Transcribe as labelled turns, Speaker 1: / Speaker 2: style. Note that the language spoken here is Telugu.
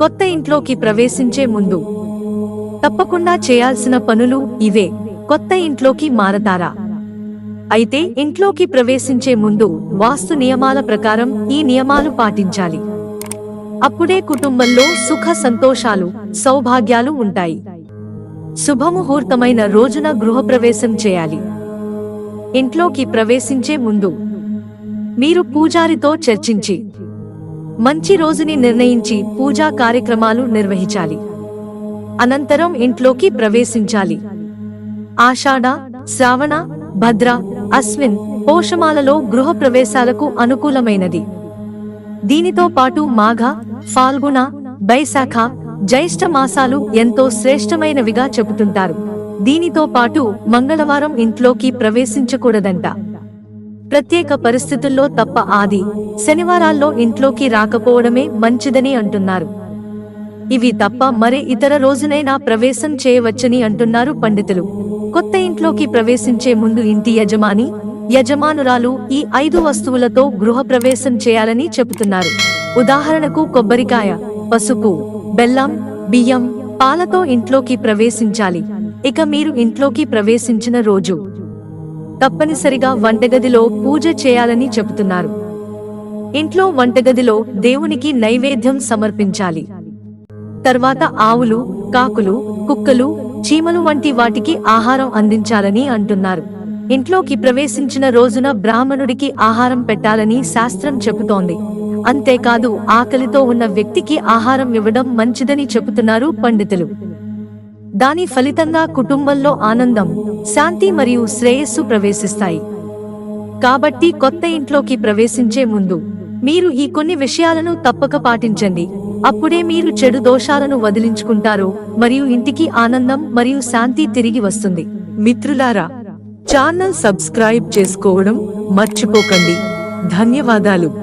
Speaker 1: కొత్త ఇంట్లోకి ప్రవేశించే ముందు తప్పకుండా చేయాల్సిన పనులు ఇవే. కొత్త ఇంట్లోకి మారతారా? అయితే ఇంట్లోకి ప్రవేశించే ముందు వాస్తు నియమాల ప్రకారం ఈ నియమాలు పాటించాలి. అప్పుడే కుటుంబంలో సుఖ సంతోషాలు సౌభాగ్యాలు ఉంటాయి. శుభముహూర్తమైన రోజున గృహప్రవేశం చేయాలి. ఇంట్లోకి ప్రవేశించే ముందు మీరు పూజారితో చర్చించి మంచి రోజుని నిర్ణయించి పూజా కార్యక్రమాలు నిర్వహించాలి. అనంతరం ఇంట్లోకి ప్రవేశించాలి. ఆషాఢ శ్రావణ భద్ర అశ్విన్ పోషమాలలో గృహ ప్రవేశాలకు అనుకూలమైనది. దీనితో పాటు మాఘ ఫాల్గుణ బైశాఖ జ్యేష్ఠ మాసాలు ఎంతో శ్రేష్టమైనవిగా చెబుతుంటారు. దీనితో పాటు మంగళవారం ఇంట్లోకి ప్రవేశించకూడదంట. ప్రత్యేక పరిస్థితుల్లో తప్ప ఆది శనివారాల్లో ఇంట్లోకి రాకపోవడమే మంచిదని అంటున్నారు. ఇవి తప్ప మరే ఇతర రోజునైనా ప్రవేశం చేయవచ్చని అంటున్నారు పండితులు. కొత్త ఇంట్లోకి ప్రవేశించే ముందు ఇంటి యజమాని యజమానురాలు ఈ ఐదు వస్తువులతో గృహ ప్రవేశం చేయాలని చెబుతున్నారు. ఉదాహరణకు కొబ్బరికాయ పసుపు బెల్లం బియ్యం పాలతో ఇంట్లోకి ప్రవేశించాలి. ఇక మీరు ఇంట్లోకి ప్రవేశించిన రోజు తప్పనిసరిగా వంటగదిలో పూజ చేయాలని చెబుతున్నారు. ఇంట్లో వంటగదిలో దేవునికి నైవేద్యం సమర్పించాలి. తర్వాత ఆవులు కాకులు కుక్కలు చీమలు వంటి వాటికి ఆహారం అందించాలని అంటున్నారు. ఇంట్లోకి ప్రవేశించిన రోజున బ్రాహ్మణుడికి ఆహారం పెట్టాలని శాస్త్రం చెబుతోంది. అంతేకాదు ఆకలితో ఉన్న వ్యక్తికి ఆహారం ఇవ్వడం మంచిదని చెబుతున్నారు పండితులు. దాని ఫలితంగా కుటుంబంలో ఆనందం శాంతి మరియు శ్రేయస్సు ప్రవేశిస్తాయి. కాబట్టి కొత్త ఇంట్లోకి ప్రవేశించే ముందు మీరు ఈ కొన్ని విషయాలను తప్పక పాటించండి. అప్పుడే మీరు చెడు దోషాలను వదిలించుకుంటారు మరియు ఇంటికి ఆనందం మరియు శాంతి తిరిగి వస్తుంది. మిత్రులారా ఛానల్ సబ్స్క్రైబ్ చేసుకోవడం మర్చిపోకండి. ధన్యవాదాలు.